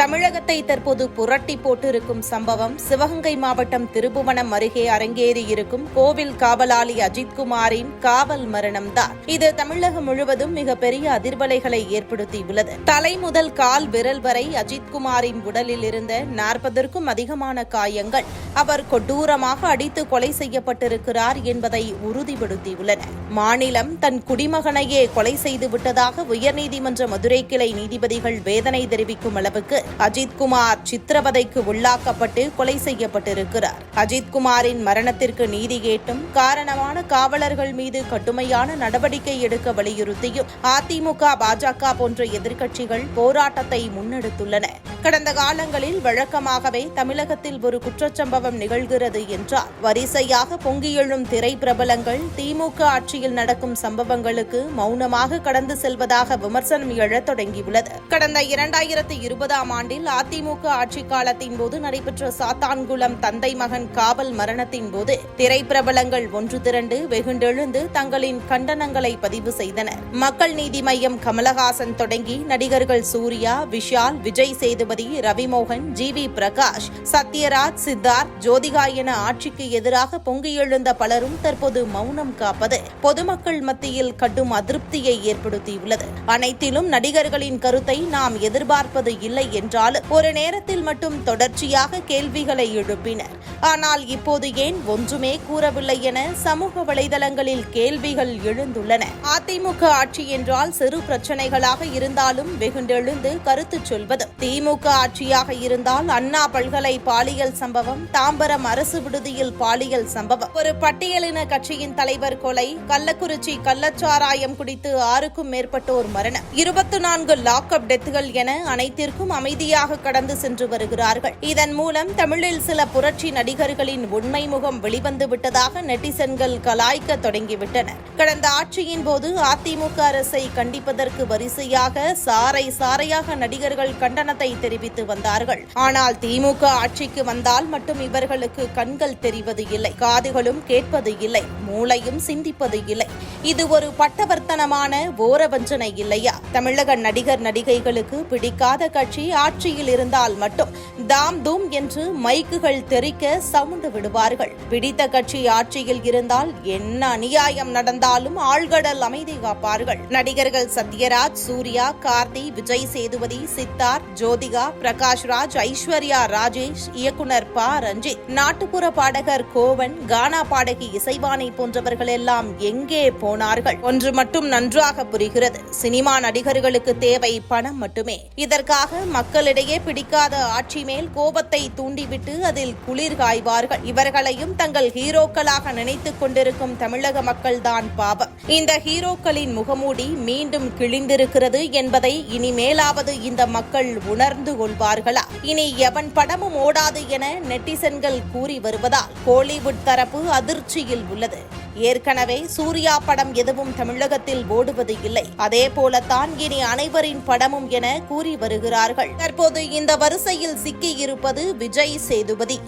தமிழகத்தை தற்போது புரட்டி போட்டிருக்கும் சம்பவம் சிவகங்கை மாவட்டம் திருபுவனம் அருகே அரங்கேறியிருக்கும் கோவில் காவலாளி அஜித்குமாரின் காவல் மரணம்தான். இது தமிழகம் முழுவதும் மிகப்பெரிய அதிர்வலைகளை ஏற்படுத்தியுள்ளது. தலை முதல் கால் விரல் வரை அஜித்குமாரின் உடலில் இருந்த நாற்பதற்கும் அதிகமான காயங்கள் அவர் கொடூரமாக அடித்து கொலை செய்யப்பட்டிருக்கிறார் என்பதை உறுதிப்படுத்தியுள்ளன. மாநிலம் தன் குடிமகனையே கொலை செய்து விட்டதாக உயர்நீதிமன்ற மதுரை கிளை நீதிபதிகள் வேதனை தெரிவிக்கும் அளவுக்கு அஜித்குமார் சித்திரவதைக்கு உள்ளாக்கப்பட்டு கொலை செய்யப்பட்டிருக்கிறார். அஜித்குமாரின் மரணத்திற்கு நீதி கேட்டும் காரணமான காவலர்கள் மீது கடுமையான நடவடிக்கை எடுக்க வலியுறுத்தியும் அதிமுக பாஜக போன்ற எதிர்க்கட்சிகள் போராட்டத்தை முன்னெடுத்துள்ளன. கடந்த காலங்களில் வழக்கமாகவே தமிழகத்தில் ஒரு குற்றச்சம்பவம் நிகழ்கிறது என்றால் வரிசையாக பொங்கியெழும் திரை பிரபலங்கள் திமுக ஆட்சியில் நடக்கும் சம்பவங்களுக்கு மௌனமாக கடந்து செல்வதாக விமர்சனம் எழத் தொடங்கியுள்ளது. கடந்த இரண்டாயிரத்தி இருபதாம் ஆண்டில் அதிமுக ஆட்சி காலத்தின் போது நடைபெற்ற சாத்தான்குளம் தந்தை மகன் காவல் மரணத்தின் போது திரைப்பிரபலங்கள் ஒன்று திரண்டு வெகுண்டெழுந்து தங்களின் கண்டனங்களை பதிவு செய்தனர். மக்கள் நீதி மையம் கமலஹாசன் தொடங்கி நடிகர்கள் சூர்யா விஷால் விஜய் சேதுபதி ரவிமோகன் ஜி வி பிரகாஷ் சத்யராஜ் சித்தார்த் ஜோதிகா என ஆட்சிக்கு எதிராக பொங்கி எழுந்த பலரும் தற்போது மௌனம் காப்பது பொதுமக்கள் மத்தியில் கடும் அதிருப்தியை ஏற்படுத்தியுள்ளது. அனைத்திலும் நடிகர்களின் கருத்தை நாம் எதிர்பார்ப்பது இல்லை என்றாலும் ஒரு நேரத்தில் மட்டும் தொடர்ச்சியாக கேள்விகளை எழுப்பினர். ஆனால் இப்போது ஏன் ஒன்றுமே கூறவில்லை என சமூக வலைதளங்களில் கேள்விகள் எழுந்துள்ளன. அதிமுக ஆட்சி என்றால் சிறு பிரச்சனைகளாக இருந்தாலும் வெகுண்டெழுந்து கருத்து சொல்வது திமுக ஆட்சியாக இருந்தால் அண்ணா பல்கலை பாலியல் சம்பவம் தாம்பரம் அரசு விடுதியில் பாலியல் சம்பவம். ஒரு பட்டியலின கட்சியின் தலைவர் கொலை கள்ளக்குறிச்சி கள்ளச்சாராயம் குடித்து ஆறுக்கும் மேற்பட்டோர் மரணம். இருபத்தி நான்கு லாக்அப் டெத்துகள் என அனைத்திற்கும் அமைதியாக கடந்து சென்று வருகிறார்கள். இதன் மூலம் தமிழில் சில புரட்சி நடிகர்களின் உண்மை முகம் வெளிவந்து விட்டதாக நெட்டிசன்கள் கலாய்க்க தொடங்கிவிட்டனர். கடந்த ஆட்சியின் போது அதிமுக அரசை கண்டிப்பதற்கு வரிசையாக சாரை சாரையாக நடிகர்கள் கண்டனத்தை தெரிவித்து வந்தார்கள். ஆனால் திமுக ஆட்சிக்கு வந்தால் மட்டும் இவர்களுக்கு கண்கள் தெரிவது இல்லை காதுகளும் கேட்பது இல்லை மூளையும் சிந்திப்பது இல்லை. இது ஒரு பட்டவர்த்தனமான ஓரவஞ்சனை இல்லையா? தமிழக நடிகர் நடிகைகளுக்கு பிடிக்காத கட்சி ஆட்சியில் இருந்தால் மட்டும் தாம் தூம் என்று மைக்குகள் தெரிக்க சவுண்டு விடுவார்கள். பிடித்த கட்சி ஆட்சியில் இருந்தால் என்ன அநியாயம் நடந்தாலும் ஆழ்கடல் அமைதி காப்பார்கள். நடிகர்கள் சத்யராஜ் சூர்யா கார்த்தி விஜய் சேதுபதி சித்தார் ஜோதிகா பிரகாஷ் ராஜ் ஐஸ்வர்யா ராஜேஷ் இயக்குனர் ப. ரஞ்சித். நாட்டுப்புற பாடகர் கோவன் கானா பாடகி இசைவாணி போன்றவர்கள் எல்லாம் எங்கே போனார்கள்? ஒன்று மட்டும் நன்றாக புரிகிறது. சினிமா நடிகர்களுக்கு தேவை பணம் மட்டுமே. இதற்காக மக்களிடையே பிடிக்காத ஆட்சி மேல் கோபத்தை தூண்டிவிட்டு அதில் குளிர் காய்வார்கள். இவர்களையும் தங்கள் ஹீரோக்களாக நினைத்துக் கொண்டிருக்கும் தமிழக மக்கள்தான் பாவம். இந்த ஹீரோக்களின் முகமூடி மீண்டும் கிழிந்திருக்கிறது என்பதை இனிமேலாவது இந்த மக்கள் உணர்ந்து கொள்வார்களா? இனி எவன் படமும் ஓடாது என நெட்டிசன்கள் கூறி வருவதால் கோலிவுட் தரப்பு அதிர்ச்சியில் உள்ளது. ஏற்கனவே சூர்யா படம் எதுவும் தமிழகத்தில் ஓடுவது இல்லை. அதே போலத்தான் இனி அனைவரின் படமும் என கூறி வருகிறார்கள். தற்போது இந்த வரிசையில் சிக்கியிருப்பது விஜய் சேதுபதி.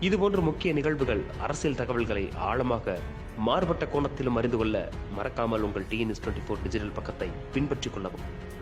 இதுபோன்ற முக்கிய நிகழ்வுகள் அரசியல் தகவல்களை ஆழமாக மாறுபட்ட கோணத்திலும் அறிந்து கொள்ள மறக்காமல் உங்கள் டிஎன்எஸ் டுவெண்ட்டி ஃபோர் டிஜிட்டல் பக்கத்தை பின்பற்றிக் கொள்ளவும்.